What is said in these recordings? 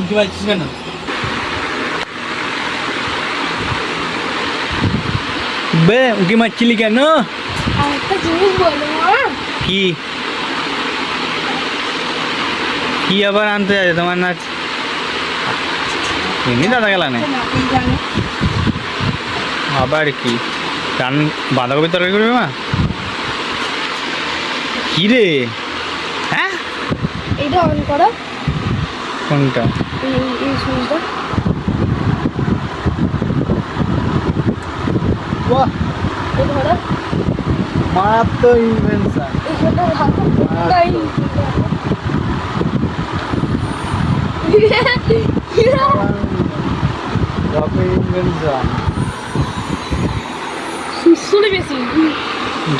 উঠে পাচ্ছিস কেন বে উঁকি মারছিলি কেন? একটা জিনিস বলো কি? কি আবার আনতে আছে তোমার নাচ? এমনি দাদা গেল না। আবার কি? রান বাঁধাকপি তরকারি করবে মা? কি রে? হ্যাঁ? এইটা অন করো। কোনটা? এই সুইচটা বাহ! ধরো। মারাত্মক ইনভেনশন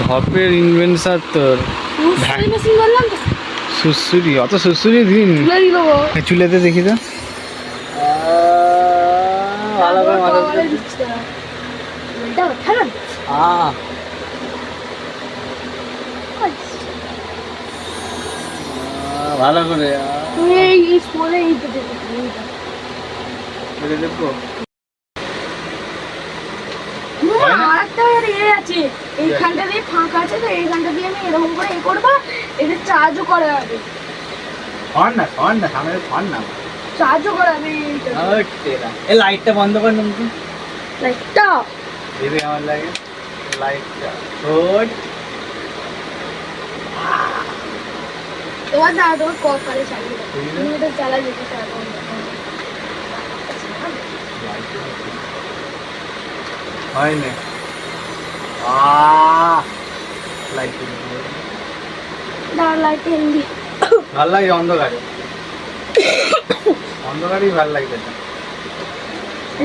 ধপের ইনভেনশন তোর। বেশি বললাম তো। সুসুরি অত সুসুরি দিন। চুলেতে দেখি তো। ভালো করে এই স্কুলে এইটা দেখো এইটা এটা দেখব না, আরেকটা এর এ আছে। এইখানটা দিয়ে ফাঁকা আছে তো এইখানটা দিয়ে আমি এরকম করে এ করব এটা চার্জও করা যাবে। ফন না ফন না সামনে ফন না। চার্জও করা যাবে এই লাইটটা বন্ধ কর না লাইটটা দেখে আমার লাগে। লাইটটা গুড তোমার না তোমার কপালে চালিয়ে তুমি এটা চালা যেতে চাও হয় না লাইট দাঁড় লাইটে ভালো লাগে অন্ধকারে। অন্ধকারেই ভালো লাগবে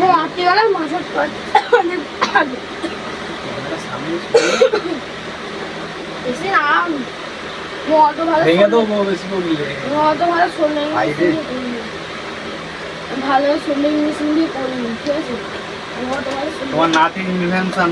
রাত্রিবেলা মাসাজ ভালো ক্যামেরার সামনে বেশি না ও অত ভালো ভেঙে তো শোনে- বেশি করলে ও অত ভালো শোনে ভালো শোনে ইংলিশ দিয়ে করিনি ঠিক আছে? তোমার নাতি ইনভেনশন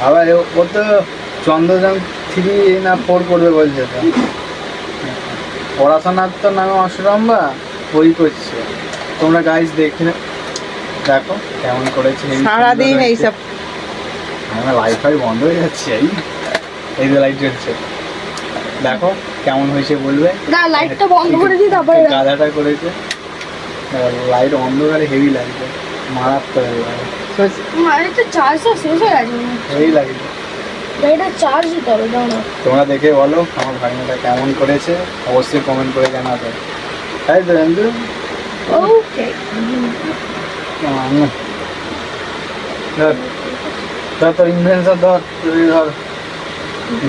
আবার ও- তো চন্দ্রযান থ্রি না ফোর করবে বলছে তো। পড়াশোনার তো নামে অসরম্বা বই করছে। তোমরা গাইজ দেখে নে- দেখো কেমন করেছে সারাদিন এইসব আমার লাইট ফাইট বন্ধ হয়ে যাচ্ছে এই এই যে লাইট জ্বলছে। দেখো কেমন হয়েছে বলবে। না লাইটটা বন্ধ করে দিই তারপরে গাদাটা করেছে। লাইট অন্ধকারে হেভি লাগছে মারাত্মক লাগে চার্জটা শেষ হয়ে গেছে। লাইটটা চার্জ দিতে হবে দাও না তোমরা দেখে বলো আমার ভাগনাটা কেমন করেছে। অবশ্যই কমেন্ট করে জানাবে। তাই তো বন্ধু ওকে ধর ধর তোর ইনভেন্সার ধর তুই ধর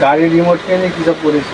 গাড়ির রিমোট কিনে কী সব করেছিস